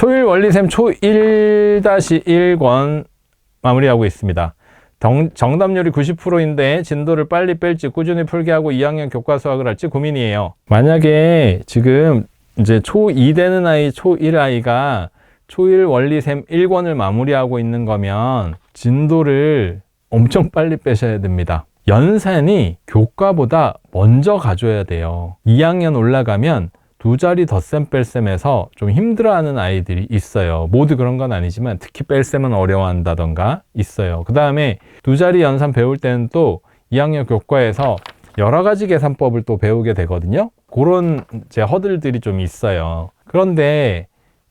초일 원리셈 초1-1권 마무리하고 있습니다. 정, 정답률이 90%인데 진도를 빨리 뺄지 꾸준히 풀게 하고 2학년 교과 수학을 할지 고민이에요. 만약에 지금 이제 초2 되는 아이, 초1 아이가 초1 원리셈 1권을 마무리하고 있는 거면 진도를 엄청 빨리 빼셔야 됩니다. 연산이 교과보다 먼저 가줘야 돼요. 2학년 올라가면 두 자리 덧셈 뺄셈에서 좀 힘들어하는 아이들이 있어요. 모두 그런 건 아니지만 특히 뺄셈은 어려워한다던가 있어요. 그 다음에 두 자리 연산 배울 때는 또 2학년 교과에서 여러 가지 계산법을 또 배우게 되거든요. 그런 이제 허들들이 좀 있어요. 그런데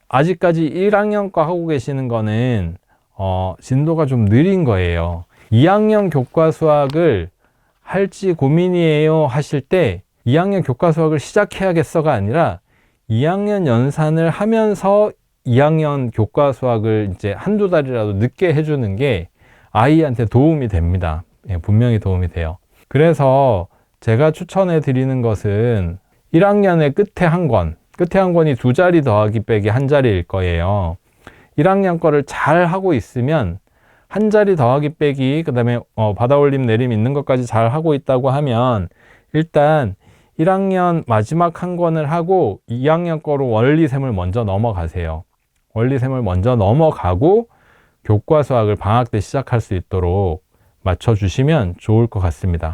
아직까지 1학년 거 하고 계시는 거는 어, 진도가 좀 느린 거예요. 2학년 교과 수학을 할지 고민이에요 하실 때 2학년 교과 수학을 시작해야겠어가 아니라 2학년 연산을 하면서 2학년 교과 수학을 이제 한두 달이라도 늦게 해주는 게 아이한테 도움이 됩니다. 예, 분명히 도움이 돼요. 그래서 제가 추천해 드리는 것은 1학년의 끝에 한 권, 끝에 한 권이 두 자리 더하기 빼기 한 자리일 거예요. 1학년 거를 잘 하고 있으면 한 자리 더하기 빼기, 그 다음에 어, 받아올림 내림 있는 것까지 잘 하고 있다고 하면 일단 1학년 마지막 한 권을 하고 2학년 거로 원리셈을 먼저 넘어가세요. 원리셈을 먼저 넘어가고 교과 수학을 방학 때 시작할 수 있도록 맞춰주시면 좋을 것 같습니다.